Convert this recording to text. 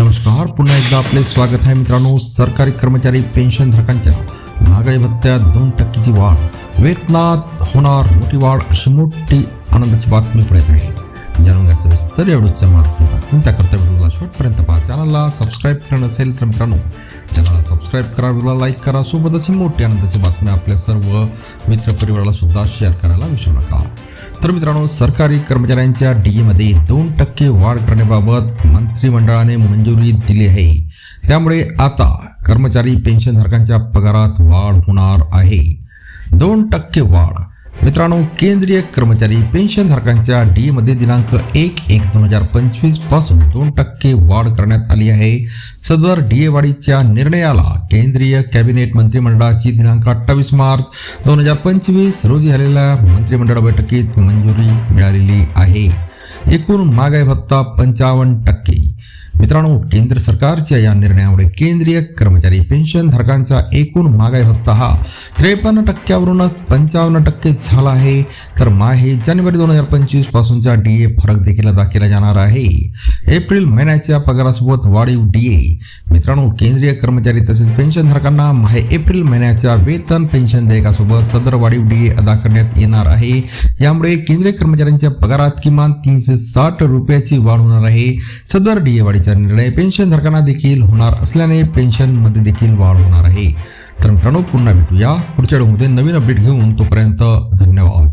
नमस्कार. पुन्हा एकदा आपले स्वागत आहे मित्रांनो. सरकारी कर्मचारी पेन्शन धारकांच्या महागाई भत्त्यात दोन टक्केची वाढ. वेतनात होणार मोठी वाढ अशी मोठी आनंदाची बातमी पुढे आहे जाणून घ्या सविस्तर एवढूच्या माध्यमातून. त्याकरता व्हिडिओला शेवटपर्यंत पहा. चॅनलला सबस्क्राईब करणं असेल तर मित्रांनो चॅनलला सबस्क्राईब करा व्हिडिओला लाईक करा. सोबत अशी मोठी आनंदाची बातमी आपल्या सर्व मित्रपरिवाराला सुद्धा शेअर करायला विसरू नका. तर मित्रांनो सरकारी कर्मचाऱ्यांच्या डीएमध्ये दोन टक्के वाढ करण्याबाबत मंत्रिमंडळाने मंजुरी दिली आहे. त्यामुळे आता कर्मचारी पेन्शनधारकांच्या पगारात वाढ होणार आहे. दोन टक्के वाढ मित्रांनो केंद्रीय कर्मचारी पेन्शनधारकांच्या डी मध्ये दिनांक एक एक दोन हजार पंचवीसपासून दोन टक्के वाढ करण्यात आली आहे. सदर डी वाढीच्या निर्णयाला केंद्रीय कॅबिनेट मंत्रिमंडळाची दिनांक अठ्ठावीस मार्च दोन हजार पंचवीस रोजी झालेल्या मंत्रिमंडळ बैठकीत मंजुरी मिळालेली आहे. एकूण महागाई भत्ता पंचावन्न टक्के मित्रांनो केंद्र सरकारच्या या निर्णयामुळे केंद्रीय कर्मचारी पेन्शन धारकांचा एकूण महागाई भत्ता हा त्रेपन्न टक्क्यावरूनच पंचावन्न टक्के झाला आहे. तर माहे जानेवारी दोन हजार पंचवीस पासूनचा डी ए फरक देखील दाखवला जाणार आहे. एप्रिल महिन्याच्या पगारासोबत वाढीव डीए मित्रांनो केंद्रीय कर्मचारी तसेच पेन्शन धारकांना माहे एप्रिल महिन्याच्या वेतन पेन्शन देयकासोबत सदर वाढीव डीए अदा करण्यात येणार आहे. यामुळे केंद्रीय कर्मचाऱ्यांच्या पगारात किमान तीनशे साठ रुपयाची वाढ होणार आहे. सदर डीए वाढीचा निर्णय पेन्शन धारकांना देखील होणार असल्याने पेन्शनमध्ये देखील वाढ होणार आहे. तर मित्रांनो पुन्हा भेटूया. पुढच्या व्हिडिओमध्ये नवीन अपडेट घेऊन तोपर्यंत धन्यवाद.